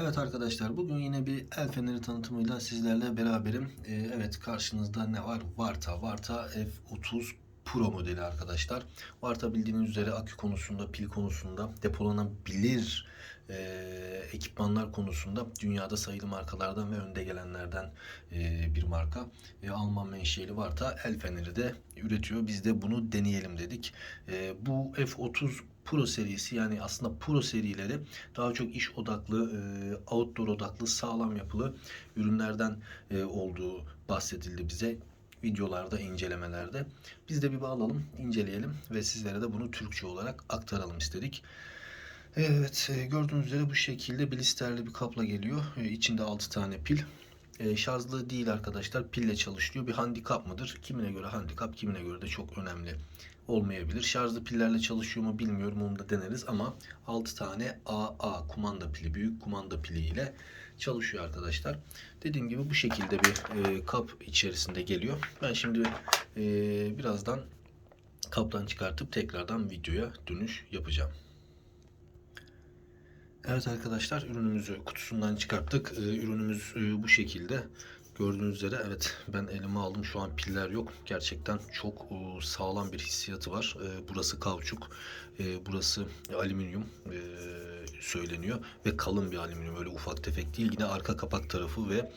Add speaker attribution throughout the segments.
Speaker 1: Evet arkadaşlar bugün yine bir el feneri tanıtımıyla sizlerle beraberim. Ee, evet karşınızda ne var? Varta. Varta F30 Pro modeli arkadaşlar. Varta bildiğiniz üzere akü konusunda, pil konusunda, depolanabilir e, ekipmanlar konusunda dünyada sayılı markalardan ve önde gelenlerden e, bir marka. E, Alman menşeli Varta el feneri de üretiyor. Biz de bunu deneyelim dedik. E, bu F30 Pro serisi yani aslında Pro serileri daha çok iş odaklı, e, outdoor odaklı, sağlam yapılı ürünlerden e, olduğu bahsedildi bize videolarda, incelemelerde. Biz de bir alalım, inceleyelim ve sizlere de bunu Türkçe olarak aktaralım istedik. Evet, e, gördüğünüz üzere bu şekilde blisterli bir kapla geliyor. E, İçinde 6 tane pil. E, şarjlı değil arkadaşlar, pille çalışıyor. Bir handikap mıdır? Kimine göre handikap, kimine göre de çok önemli olmayabilir. Şarjlı pillerle çalışıyor mu bilmiyorum onu da deneriz ama 6 tane AA kumanda pili, büyük kumanda pili ile çalışıyor arkadaşlar. Dediğim gibi bu şekilde bir e, kap içerisinde geliyor. Ben şimdi e, birazdan kaptan çıkartıp tekrardan videoya dönüş yapacağım. Evet arkadaşlar ürünümüzü kutusundan çıkarttık. Ee, ürünümüz e, bu şekilde. Gördüğünüz üzere evet ben elime aldım. Şu an piller yok. Gerçekten çok e, sağlam bir hissiyatı var. E, burası kauçuk. E, burası alüminyum söyleniyor. Ve kalın bir alüminyum. Öyle ufak tefek değil. Yine arka kapak tarafı ve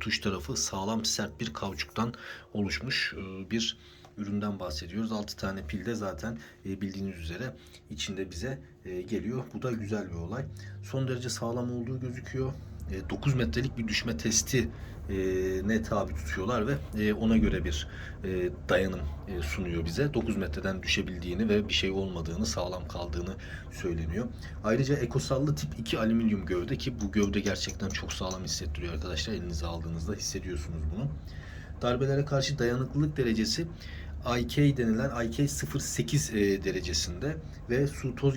Speaker 1: tuş tarafı sağlam sert bir kauçuktan oluşmuş bir üründen bahsediyoruz. 6 tane pil de zaten bildiğiniz üzere içinde bize geliyor. Bu da güzel bir olay. Son derece sağlam olduğu gözüküyor. E, 9 metrelik bir düşme testi e, ne tabi tutuyorlar ve e, ona göre bir e, dayanım e, sunuyor bize. 9 metreden düşebildiğini ve bir şey olmadığını, sağlam kaldığını söyleniyor. Ayrıca ekosallı tip 2 alüminyum gövde ki bu gövde gerçekten çok sağlam hissettiriyor arkadaşlar. Elinize aldığınızda hissediyorsunuz bunu. Darbelere karşı dayanıklılık derecesi IK denilen IK 08 e, derecesinde ve su toz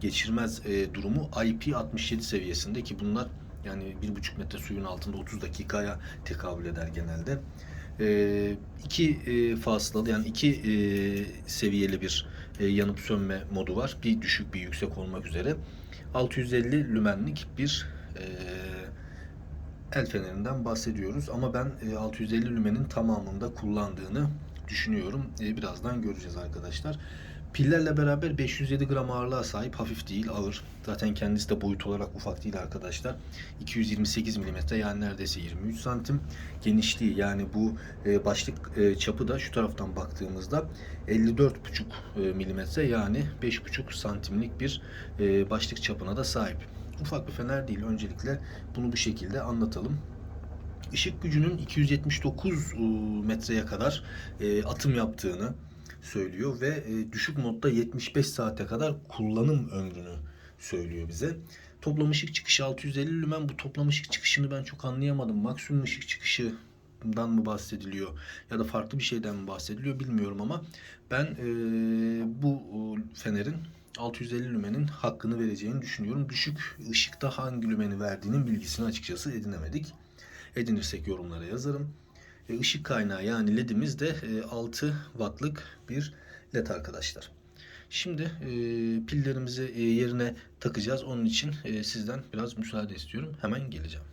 Speaker 1: geçirmez e, durumu IP 67 seviyesinde ki bunlar yani 1,5 metre suyun altında 30 dakikaya tekabül eder genelde. E, iki e, fasılalı yani iki e, seviyeli bir e, yanıp sönme modu var. Bir düşük bir yüksek olmak üzere. 650 lümenlik bir e, el fenerinden bahsediyoruz. Ama ben e, 650 lümenin tamamında kullandığını düşünüyorum. E, birazdan göreceğiz arkadaşlar. Pillerle beraber 507 gram ağırlığa sahip hafif değil ağır. Zaten kendisi de boyut olarak ufak değil arkadaşlar. 228 mm yani neredeyse 23 santim. Genişliği yani bu e, başlık e, çapı da şu taraftan baktığımızda 54,5 mm yani 5,5 santimlik bir başlık çapına da sahip. Ufak bir fener değil öncelikle bunu bu şekilde anlatalım. Işık gücünün 279 metreye kadar e, atım yaptığını söylüyor ve e, düşük modda 75 saate kadar kullanım ömrünü söylüyor bize. Toplam ışık çıkışı 650 lümen. Bu toplam ışık çıkışını ben çok anlayamadım. Maksimum ışık çıkışından mı bahsediliyor ya da farklı bir şeyden mi bahsediliyor bilmiyorum ama ben e, bu fenerin 650 lümenin hakkını vereceğini düşünüyorum. Düşük ışıkta hangi lümeni verdiğinin bilgisini açıkçası edinemedik. Edinirsek yorumlara yazarım. E, ışık kaynağı yani ledimiz de e, 6 wattlık bir led arkadaşlar. Şimdi e, pillerimizi e, yerine takacağız. Onun için e, sizden biraz müsaade istiyorum. Hemen geleceğim.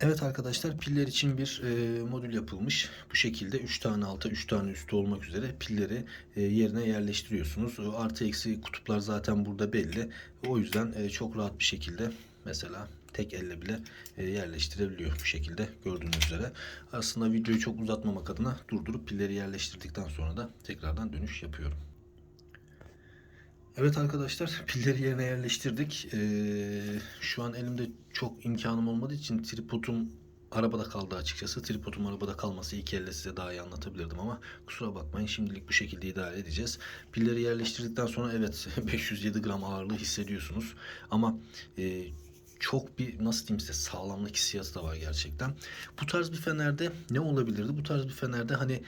Speaker 1: Evet arkadaşlar piller için bir e, modül yapılmış. Bu şekilde 3 tane alta 3 tane üstü olmak üzere pilleri e, yerine yerleştiriyorsunuz. E, artı eksi kutuplar zaten burada belli. O yüzden e, çok rahat bir şekilde mesela tek elle bile e, yerleştirebiliyor bu şekilde gördüğünüz üzere. Aslında videoyu çok uzatmamak adına durdurup pilleri yerleştirdikten sonra da tekrardan dönüş yapıyorum. Evet arkadaşlar pilleri yerine yerleştirdik. Ee, şu an elimde çok imkanım olmadığı için tripodum arabada kaldı açıkçası. Tripodum arabada kalması iki elle size daha iyi anlatabilirdim ama kusura bakmayın şimdilik bu şekilde idare edeceğiz. Pilleri yerleştirdikten sonra evet 507 gram ağırlığı hissediyorsunuz ama e, çok bir nasıl diyeyim size sağlamlık hissiyatı da var gerçekten. Bu tarz bir fenerde ne olabilirdi? Bu tarz bir fenerde hani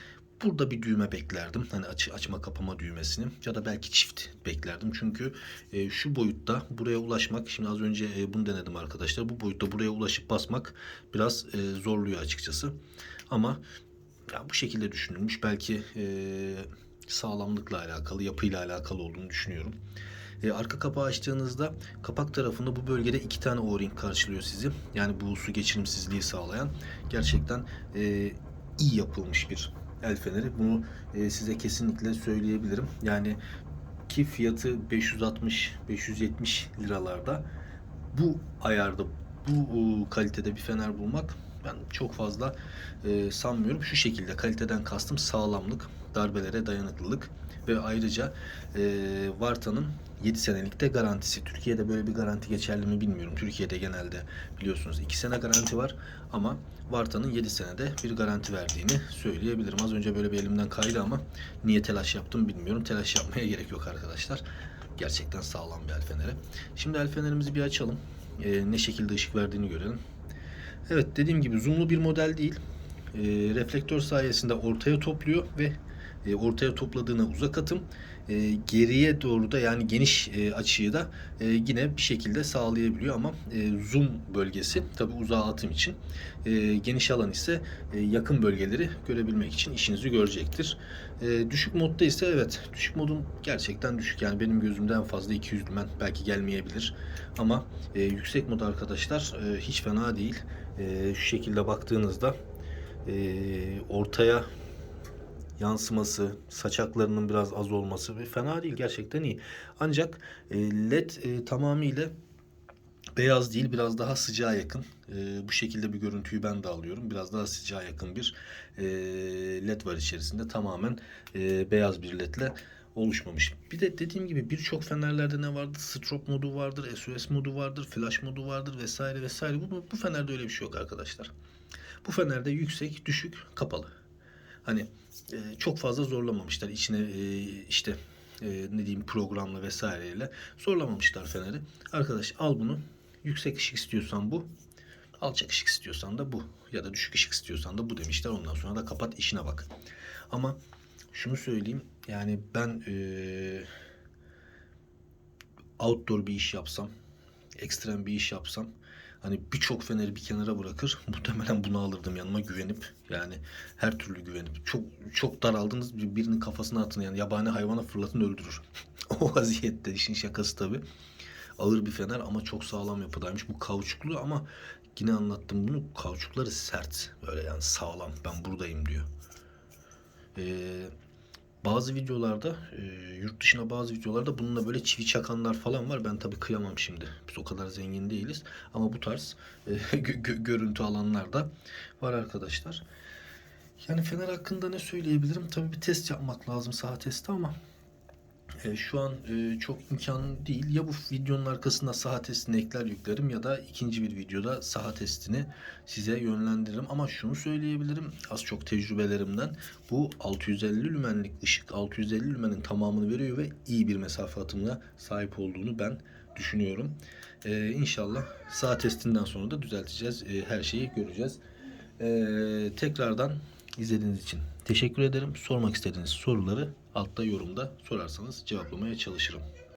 Speaker 1: burada bir düğme beklerdim. Hani aç, açma kapama düğmesini ya da belki çift beklerdim. Çünkü e, şu boyutta buraya ulaşmak şimdi az önce e, bunu denedim arkadaşlar. Bu boyutta buraya ulaşıp basmak biraz e, zorluyor açıkçası. Ama ya bu şekilde düşünülmüş. Belki e, sağlamlıkla alakalı, yapıyla alakalı olduğunu düşünüyorum. E, arka kapağı açtığınızda kapak tarafında bu bölgede iki tane o-ring karşılıyor sizi. Yani bu su geçirimsizliği sağlayan gerçekten e, iyi yapılmış bir el feneri. Bunu e, size kesinlikle söyleyebilirim. Yani ki fiyatı 560-570 liralarda bu ayarda bu kalitede bir fener bulmak ben çok fazla e, sanmıyorum. Şu şekilde kaliteden kastım sağlamlık, darbelere dayanıklılık ve ayrıca e, Varta'nın 7 senelik de garantisi. Türkiye'de böyle bir garanti geçerli mi bilmiyorum. Türkiye'de genelde biliyorsunuz 2 sene garanti var ama Varta'nın 7 senede bir garanti verdiğini söyleyebilirim. Az önce böyle bir elimden kaydı ama niye telaş yaptım bilmiyorum. Telaş yapmaya gerek yok arkadaşlar. Gerçekten sağlam bir el feneri. Şimdi el fenerimizi bir açalım. E, ne şekilde ışık verdiğini görelim. Evet dediğim gibi zoomlu bir model değil. E, reflektör sayesinde ortaya topluyor ve e, ortaya topladığına uzak atım e, geriye doğru da yani geniş e, açıyı da e, yine bir şekilde sağlayabiliyor ama zoom bölgesi tabi uzağa atım için geniş alan ise yakın bölgeleri görebilmek için işinizi görecektir. Düşük modda ise evet düşük modun gerçekten düşük yani benim gözümden fazla 200 lümen belki gelmeyebilir ama yüksek mod arkadaşlar hiç fena değil. Şu şekilde baktığınızda ortaya yansıması, saçaklarının biraz az olması ve fena değil gerçekten iyi. Ancak e, led e, tamamıyla beyaz değil biraz daha sıcağa yakın. E, bu şekilde bir görüntüyü ben de alıyorum. Biraz daha sıcağa yakın bir e, led var içerisinde. Tamamen e, beyaz bir ledle oluşmamış. Bir de dediğim gibi birçok fenerlerde ne vardır? Strobe modu vardır, SOS modu vardır, flash modu vardır vesaire vesaire. Bu, bu fenerde öyle bir şey yok arkadaşlar. Bu fenerde yüksek, düşük, kapalı. Hani e, çok fazla zorlamamışlar içine e, işte e, ne diyeyim programla vesaireyle. Zorlamamışlar feneri. Arkadaş al bunu. Yüksek ışık istiyorsan bu. Alçak ışık istiyorsan da bu. Ya da düşük ışık istiyorsan da bu demişler. Ondan sonra da kapat işine bak. Ama şunu söyleyeyim. Yani ben e, outdoor bir iş yapsam ekstrem bir iş yapsam hani birçok feneri bir kenara bırakır. Muhtemelen bunu alırdım yanıma güvenip. Yani her türlü güvenip. Çok çok daraldınız. Bir- birinin kafasına atın yani. Yabani hayvana fırlatın öldürür. O vaziyette işin şakası tabi ağır bir fener ama çok sağlam yapıdaymış. Bu kauçuklu ama yine anlattım bunu. Kauçukları sert. Böyle yani sağlam. Ben buradayım diyor. Ee, bazı videolarda e, yurt dışına bazı videolarda bununla böyle çivi çakanlar falan var. Ben tabii kıyamam şimdi. Biz o kadar zengin değiliz. Ama bu tarz e, gö- gö- görüntü alanlar da var arkadaşlar. Yani Fener hakkında ne söyleyebilirim? Tabii bir test yapmak lazım saha testi ama e, şu an e, çok imkan değil. Ya bu videonun arkasına saha testini ekler yüklerim ya da ikinci bir videoda saha testini size yönlendiririm. Ama şunu söyleyebilirim az çok tecrübelerimden bu 650 lümenlik ışık 650 lümenin tamamını veriyor ve iyi bir mesafe atımına sahip olduğunu ben düşünüyorum. E, inşallah saha testinden sonra da düzelteceğiz. E, her şeyi göreceğiz. E, tekrardan izlediğiniz için teşekkür ederim. Sormak istediğiniz soruları altta yorumda sorarsanız cevaplamaya çalışırım.